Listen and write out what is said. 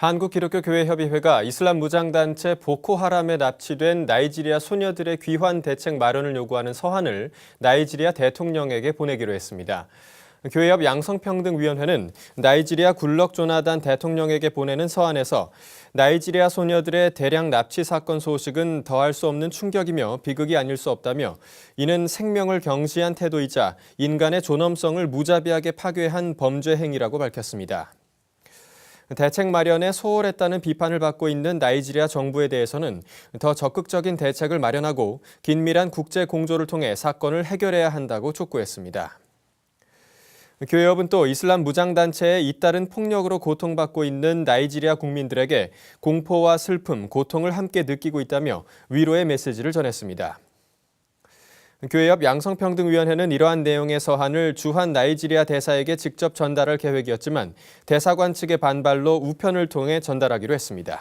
한국기독교교회협의회가 이슬람 무장단체 보코하람에 납치된 나이지리아 소녀들의 귀환 대책 마련을 요구하는 서한을 나이지리아 대통령에게 보내기로 했습니다. 교회협 양성평등위원회는 나이지리아 굴럭 조나단 대통령에게 보내는 서한에서 나이지리아 소녀들의 대량 납치 사건 소식은 더할 수 없는 충격이며 비극이 아닐 수 없다며 이는 생명을 경시한 태도이자 인간의 존엄성을 무자비하게 파괴한 범죄 행위라고 밝혔습니다. 대책 마련에 소홀했다는 비판을 받고 있는 나이지리아 정부에 대해서는 더 적극적인 대책을 마련하고 긴밀한 국제 공조를 통해 사건을 해결해야 한다고 촉구했습니다. 교회협은 또 이슬람 무장단체의 잇따른 폭력으로 고통받고 있는 나이지리아 국민들에게 공포와 슬픔, 고통을 함께 느끼고 있다며 위로의 메시지를 전했습니다. 교회협 양성평등위원회는 이러한 내용의 서한을 주한 나이지리아 대사에게 직접 전달할 계획이었지만 대사관 측의 반발로 우편을 통해 전달하기로 했습니다.